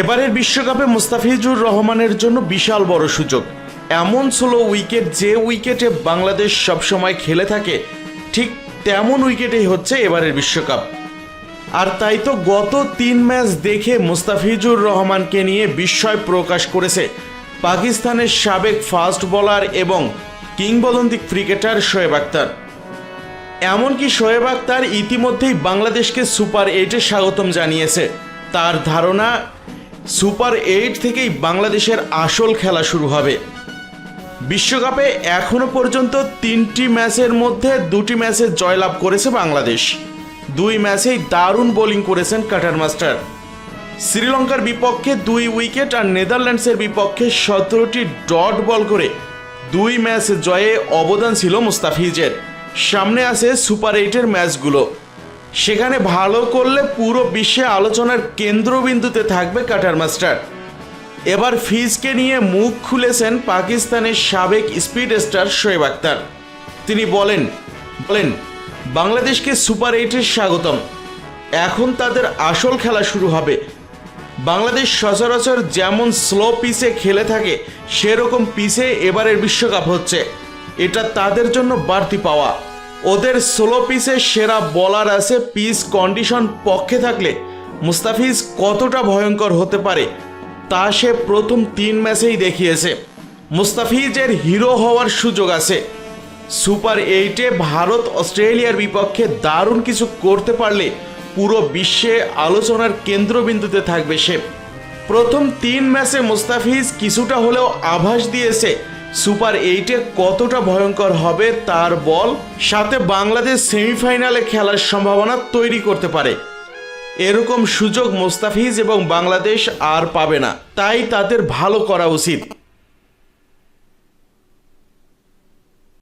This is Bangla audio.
এবারের বিশ্বকাপে মুস্তাফিজুর রহমানের জন্য বিশাল বড় সুযোগ। এমন স্লো উইকেট যে উইকেটে বাংলাদেশ সবসময় খেলে থাকে, ঠিক তেমন উইকেটেই হচ্ছে এবারের বিশ্বকাপ। আর তাই তো গত তিন ম্যাচ দেখে মুস্তাফিজুর রহমানকে নিয়ে বিস্ময় প্রকাশ করেছে পাকিস্তানের সাবেক ফাস্ট বোলার এবং কিংবদন্তি ক্রিকেটার শোয়েব আক্তার এমনকি শোয়েব আক্তার ইতিমধ্যেই বাংলাদেশকে সুপার এইটে স্বাগতম জানিয়েছে। তার ধারণা সুপার এইট থেকেই বাংলাদেশের আসল খেলা শুরু হবে। বিশ্বকাপে এখনও পর্যন্ত তিনটি ম্যাচের মধ্যে দুটি ম্যাচে জয়লাভ করেছে বাংলাদেশ। দুই ম্যাচেই দারুণ বোলিং করেছেন কাটার মাস্টার। শ্রীলঙ্কার বিপক্ষে দুই উইকেট আর নেদারল্যান্ডসের বিপক্ষে সতেরোটি ডট বল করে দুই ম্যাচ জয়ে অবদান ছিল মুস্তাফিজের। সামনে আছে সুপার এইটের ম্যাচগুলো। সেখানে ভালো করলে পুরো বিশ্বে আলোচনার কেন্দ্রবিন্দুতে থাকবে কাটার মাস্টার। এবার ফিজকে নিয়ে মুখ খুলেছেন পাকিস্তানের সাবেক স্পিড স্টার শোয়েব আক্তার তিনি বলেন বলেন, বাংলাদেশকে সুপার এইটের স্বাগতম। এখন তাদের আসল খেলা শুরু হবে। বাংলাদেশ সচরাচর যেমন স্লো পিসে খেলে থাকে, সেরকম পিসে এবারের বিশ্বকাপ হচ্ছে। এটা তাদের জন্য বাড়তি পাওয়া। ওদের স্লো পিসে সেরা বলার আছে পিস কন্ডিশন পক্ষে থাকলে মুস্তাফিজ কতটা ভয়ঙ্কর হতে পারে তা সে প্রথম তিন ম্যাচেই দেখিয়েছে। মুস্তাফিজের হিরো হওয়ার সুযোগ আছে। সুপার এইটে ভারত অস্ট্রেলিয়ার বিপক্ষে দারুণ কিছু করতে পারলে পুরো বিশ্বে আলোচনার কেন্দ্রবিন্দুতে থাকবে সে। প্রথম তিন ম্যাচে মুস্তাফিজ কিছুটা হলেও আভাস দিয়েছে সুপার এইটে কতটা ভয়ঙ্কর হবে তার বল, সাথে বাংলাদেশ সেমিফাইনালে খেলার সম্ভাবনা তৈরি করতে পারে। এরকম সুযোগ মোস্তাফিজ এবং বাংলাদেশ আর পাবে না, তাই তাদের ভালো করা উচিত।